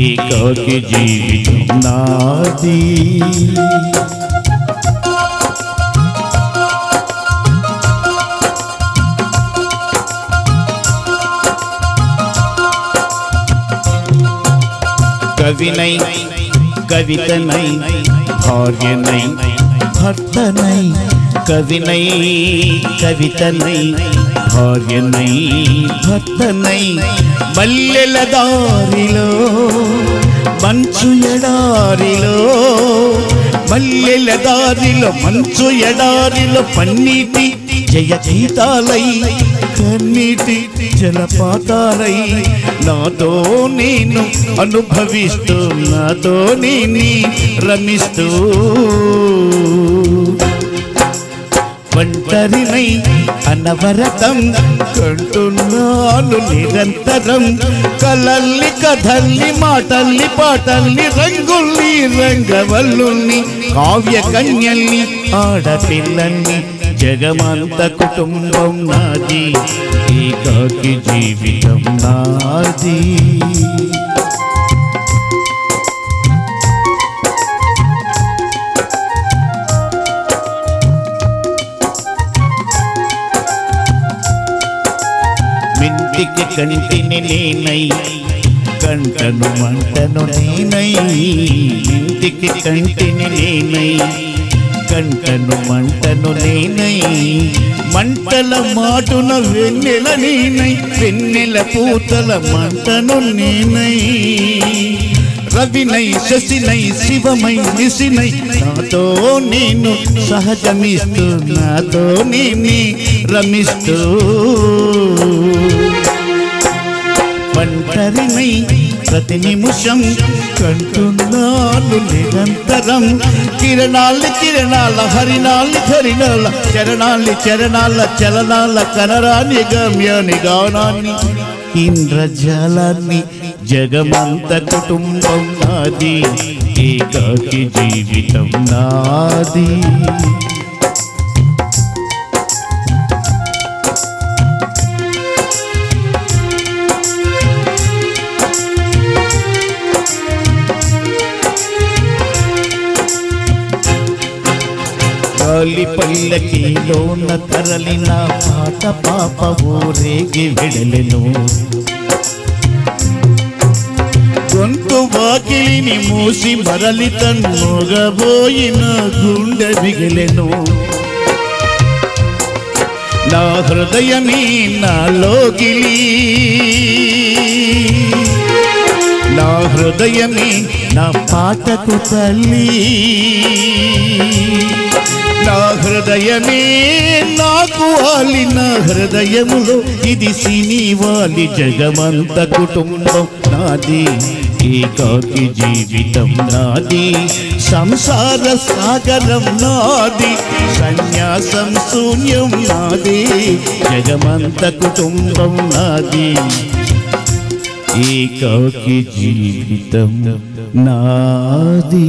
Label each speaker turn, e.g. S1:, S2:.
S1: ఏకాకి జీవితం నాది కవినై కవితనై భార్యనై భర్తనై కవినై కవితనై భార్యనై భర్తనై మల్లెల దారిలో మంచు ఎడారిలో మల్లెల దారిలో మంచు ఎడారిలో పన్నీటి జయ జీతాలై కన్నీటి జలపాతాలై నాతో నేను అనుభవిస్తూ నాతో నేను రమిస్తూ నవరతం కంటున్నాను నిరంతరం. కలల్లి కథల్లి మాటల్లి పాటల్ని రంగుల్ని రంగవల్లుల్ని కావ్య కన్యల్ని ఆడపిల్లల్ని జగమంత కుటుంబం నాది. ఏకాకి జీవితం నాది. కంటిని నేనై కంటను మంటను నేనై ఇంటికి కంటిని నేనై కంటను మంటను నేనై మంటల మాటున వెన్నెల నేనై వెన్నెల పూతల మంటను నేనై. రవినై శశినై శివమై నిశినై నాతో నేను సహజమిస్తూ నాతో నేనే రమిస్తూ. ఒంటరినై ప్రతి నిమిషం కంటున్నాళ్ళు నిరంతరం. కిరణాలు కిరణాల హరినాళ్ళు హరినాళ్ళ చరణాలు చరణాల చలనాల కనరాని గమ్యాని గానాన్ని ఇంద్రజాలాన్ని జగమంత కుటుంబం నాది ఏకాకి జీవితం నాది. గాలి పల్లకిలోన తరలిన పాట పాప ఊరేగి వెడలెను గొంతు వాకిలిని మూసి మరలి తన్నుగబోయిన గుండె బిగిలెను నా హృదయమే నాలోకిలి నా హృదయమే నా పాటకు తల్లి హృదయమే నాకు వాలిన హృదయములో ఇది సినీ వాలి జగమంత కుటుంబం నాది. ఏకాకి జీవితం నాది. సంసార సాగరం నాది. సన్యాసం శూన్యం నాది. జగమంత కుటుంబం నాది. ఏకాకి జీవితం నాది.